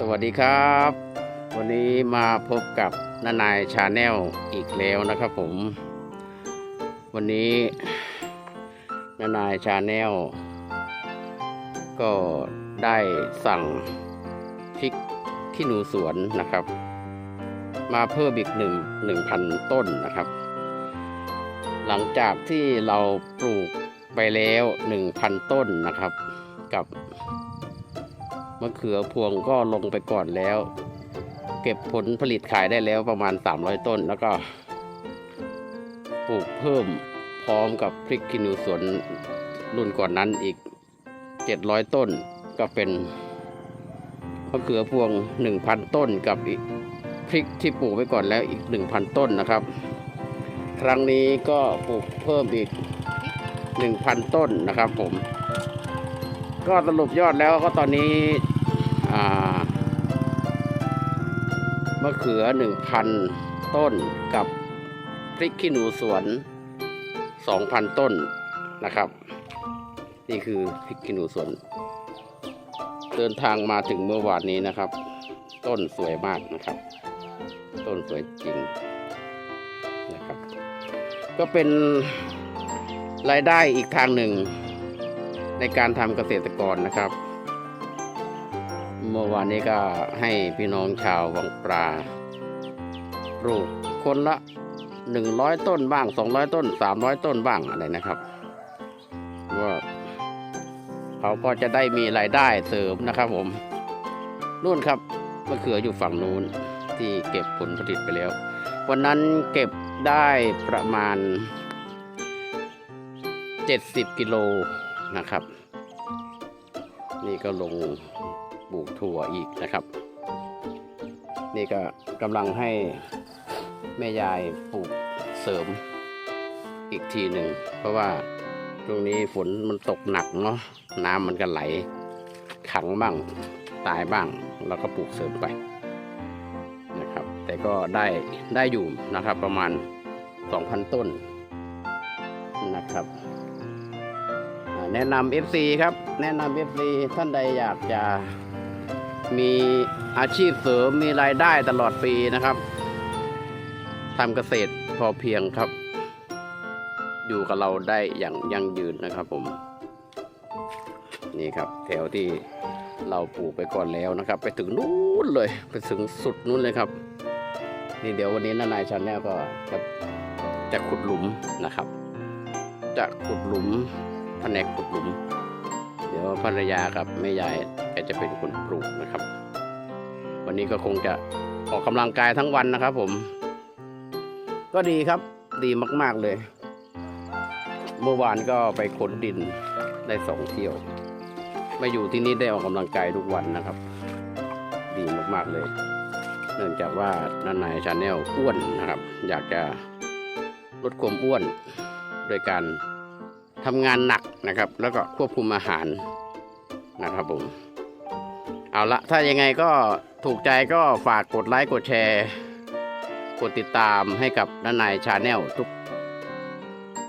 สวัสดีครับ วันนี้มาพบกับนานายชาแนลอีกแล้วนะครับผม วันนี้นานายชาแนลก็ได้สั่งพริกขี้หนูสวนนะครับ มาเพิ่มอีกหนึ่งหนึ่งพันต้นนะครับ หลังจากที่เราปลูกไปแล้วหนึ่งพันต้นนะครับ กับ มะเขือพวงก็ลงไปก่อนแล้ว เก็บผลผลิตขายได้แล้วประมาณ 300 ต้น แล้วก็ปลูกเพิ่มพร้อมกับพริกขี้หนูสวนรุ่นก่อนนั้นอีก 700 ต้นก็เป็นมะเขือพวง 1,000 ต้นกับอีกพริกที่ปลูกไว้ก่อนแล้วอีก 1,000 ต้นนะครับ ครั้งนี้ก็ปลูกเพิ่มอีก 1,000 ต้นนะครับผม ก็สรุปยอดแล้วก็ตอนนี้มะเขือ1,000ต้นกับพริกขี้หนูสวน2,000ต้นนะครับ นี่คือพริกขี้หนูสวน เดินทางมาถึงเมื่อวานนี้นะครับ ต้นสวยมากนะครับ ต้นสวยจริงนะครับ ก็เป็นรายได้อีกทางหนึ่ง ในการทำเกษตรกรนะครับ เมื่อวานนี้ก็ให้พี่น้องชาววังปลาปลูกคนละหนึ่งร้อยต้นบ้างสองร้อยต้นสามร้อยต้นบ้างอะไรนะครับว่าเขาก็จะได้มีรายได้เสริมนะครับผมนู่นครับมะเขืออยู่ฝั่งนู้นที่เก็บผลผลิตไปแล้ว วันนั้นเก็บได้ประมาณ 70 กิโล นะครับ นี่ก็ลงปลูกถั่วอีกนะครับ นี่ก็กำลังให้แม่ยายปลูกเสริมอีกทีหนึ่ง เพราะว่าตรงนี้ฝนมันตกหนักเนาะน้ำมันก็ไหลขังบ้างตายบ้าง แล้วก็ปลูกเสริมไปนะครับ แต่ก็ได้ได้อยู่นะครับประมาณ 2,000 ต้นนะครับ แนะนำ FC ครับ แนะนำ FC ท่านใดอยากจะมีอาชีพเสริมมีรายได้ตลอดปีนะครับทำเกษตรพอเพียงครับ อยู่กับเราได้อย่างยั่งยืนนะครับผม นี่ครับ แถวที่เราปลูกไปก่อนแล้วนะครับ ไปถึงนู้นเลย ไปถึงสุดนู้นเลยครับ นี่เดี๋ยววันนี้นานายชันแนลก็จะจะขุดหลุมนะครับ จะขุดหลุม ผนกขุดหลุม เดี๋ยวภรรยากับแม่ยายแกจะเป็นคนปลูกนะครับ วันนี้ก็คงจะออกกำลังกายทั้งวันนะครับ ผม ก็ดีครับ ดีมาก ๆเลย เมื่อวานก็ไปขนดินได้สองเที่ยว มาอยู่ที่นี่ได้ออกกำลังกายทุกวันนะครับ ดีมากๆเลย เนื่องจากว่านันนายชาแนลอ้วนนะครับ อยากจะลดความอ้วนโดยการ ทำงานหนักนะครับ แล้วก็ควบคุมอาหารนะครับผมเอาละถ้ายังไงก็ถูกใจก็ฝากกดไลค์กดแชร์ กดติดตามให้กับนันนายชาแนลทุก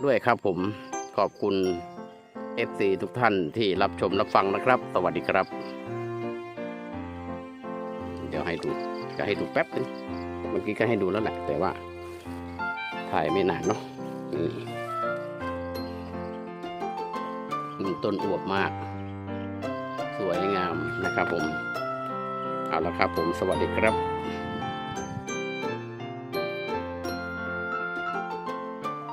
ด้วยครับผมขอบคุณ FC ทุกท่านที่รับชมรับฟังนะครับ สวัสดีครับ เดี๋ยวให้ดูก็ให้ดูแป๊บนึงเมื่อกี้ก็ให้ดูแล้วแหละแต่ว่า ถ่ายไม่นานเนาะอื มอืมต้นอวบมาก สวยงามนะครับผม เอาละครับผมสวัสดีครับ